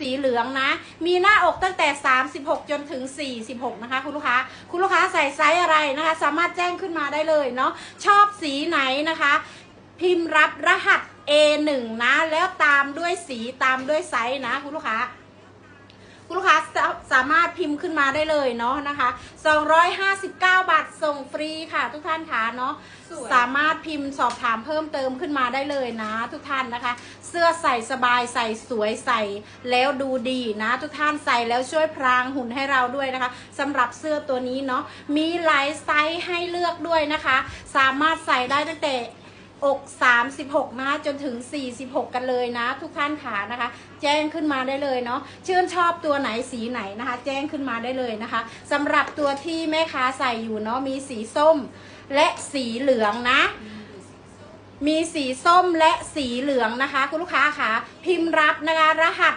สีเหลืองนะ มีหน้าอกตั้งแต่ 36 จนถึง 46 นะคะ คุณลูกค้า คุณลูกค้าใส่ไซส์อะไรนะคะ สามารถแจ้งขึ้นมาได้เลยเนาะ ชอบสีไหนนะคะ พิมพ์รับรหัส A1 นะ แล้วตามด้วยสีตามด้วยไซส์นะ คุณลูกค้าคุณลูกค้าาสามารถพิมพ์ขึ้นมาได้เลยเนาะนะคะ 259 บาทส่งฟรีค่ะ ทุกท่านค่ะเนาะสวยสามารถพิมพ์สอบถามเพิ่มเติมขึ้นมาได้เลยนะ ทุกท่านนะคะ เสื้อใส่สบายใส่สวยใส่ แล้วดูดีนะ ทุกท่านใส่แล้วช่วยพรางหุ่นให้เราด้วยนะคะสำหรับเสื้อตัวนี้เนาะมีหลายไซส์ให้เลือกด้วยนะคะ สามารถใส่ได้ตั้งแต่ อก36นะคะจนถึง 46 กันเลยนะ ทุกท่านขานะคะ แจ้งขึ้นมาได้เลยเนาะชื่นชอบตัวไหนสีไหนนะคะ แจ้งขึ้นมาได้เลยนะคะสำหรับตัวที่แม่ค้าใส่อยู่เนาะมีสีส้มและสีเหลืองนะมีสีส้มและสีเหลืองนะคะ คุณลูกค้าค่ะพิมพ์รับนะคะ รหัส